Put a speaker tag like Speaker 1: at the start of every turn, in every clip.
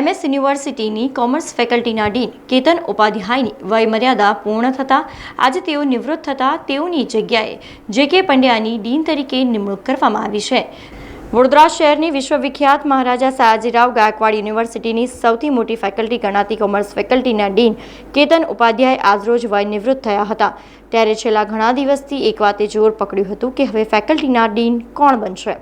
Speaker 1: MS યુનિવર્સિટીની commerce ફેકલ્ટીના dean Ketan ઉપાધ્યાયની વયમર્યાદા પૂર્ણ થતાં, આજે તેઓ નિવૃત્ત થતાં તેઓની જગ્યાએ જે કે પંડ્યાની ડીન તરીકે નિમણૂક કરવામાં આવી છે. વડોદરા શહેરની વિશ્વવિખ્યાત મહારાજા સયાજીરાવ ગાયકવાડ યુનિવર્સિટીની સૌથી મોટી ફેકલ્ટી ગણાતી કોમર્સ ફેકલ્ટીના ડીન કેતન ઉપાધ્યાય આજરોજ વય નિવૃત્ત થયા હતા. ત્યારે છેલ્લા ઘણા દિવસથી એક વાતે જોર પકડ્યું હતું કે હવે ફેકલ્ટીના ડીન કોણ બનશે?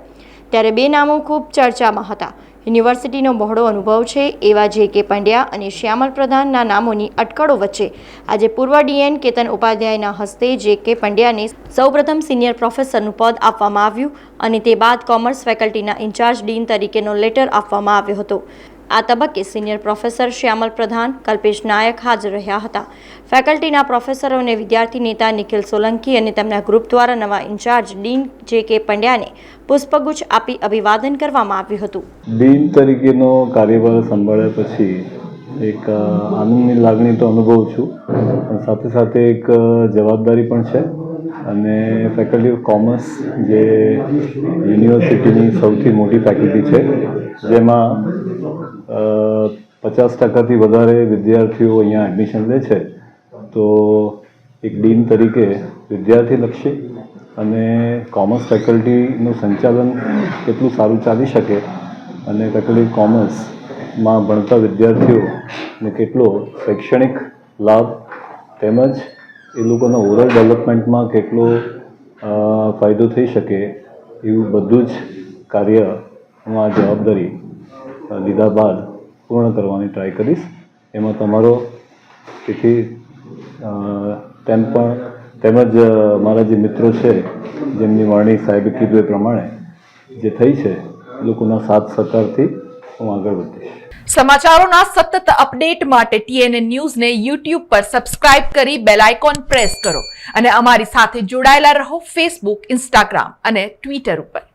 Speaker 1: ત્યારે બે નામો ખૂબ ચર્ચામાં હતા. યુનિવર્સિટીનો બહોળો અનુભવ છે. એવા જે કે પંડ્યા અને શ્યામલ પ્રધાનના નામોની અટકળો વચ્ચે આજે પૂર્વ ડીએન કેતન ઉપાધ્યાયના હસ્તે જે કે પંડ્યાને સૌપ્રથમ સિનિયર પ્રોફેસરનું પદ આપવામાં આવ્યું અને તે બાદ કોમર્સ ફેકલ્ટીના ઇન્ચાર્જ ડીન તરીકેનો લેટર આપવામાં આવ્યો હતો. આ તબક્કે સિનિયર પ્રોફેસર શ્યામલ પ્રધાન, કલ્પેશ નાયક હાજર રહ્યા હતા. ફેકલ્ટીના પ્રોફેસરો અને વિદ્યાર્થી નેતા નિખિલ સોલંકી અને તેમના ગ્રુપ દ્વારા નવા ઇન્ચાર્જ ડીન જે કે પંડ્યાને પુષ્પગુચ્છ આપી અભિવાદન કરવામાં આવ્યું હતું.
Speaker 2: ડીન તરીકેનો કાર્યભાર સંભાળ્યા પછી એક આનંદની લાગણી તો અનુભવું છું. સાથે સાથે એક જવાબદારી પણ છે. અને ફેકલ્ટી ઓફ કોમર્સ જે યુનિવર્સિટીની સૌથી મોટી ફેકલ્ટી છે, જેમાં પચાસ ટકાથી વધારે વિદ્યાર્થીઓ અહીંયા એડમિશન લે છે, તો એક ડીન તરીકે વિદ્યાર્થીલક્ષી અને કોમર્સ ફેકલ્ટીનું સંચાલન કેટલું સારું ચાલી શકે અને ફેકલ્ટી કોમર્સમાં ભણતા વિદ્યાર્થીઓને કેટલો શૈક્ષણિક લાભ તેમજ એ લોકોના ઓવરઓલ ડેવલપમેન્ટમાં કેટલો ફાયદો થઈ શકે એવું બધું જ કાર્યમાં જવાબદારી લીધા બાદ પૂર્ણ કરવાની ટ્રાય કરીશ. એમાં તમારો તેથી તેમ પણ, તેમજ મારા જે મિત્રો છે, જેમની વાણી સાહેબે કીધું એ પ્રમાણે, જે થઈ છે લોકોના સાથ સહકારથી હું આગળ વધીશ.
Speaker 3: સમાચારોના સતત અપડેટ માટે ટીએનએ ન્યૂઝને યુટ્યુબ પર સબસ્ક્રાઇબ કરી બેલ આઇકોન પ્રેસ કરો અને અમારી સાથે જોડાયેલા રહો ફેસબુક ઇન્સ્ટાગ્રામ અને ટ્વિટર ઉપર.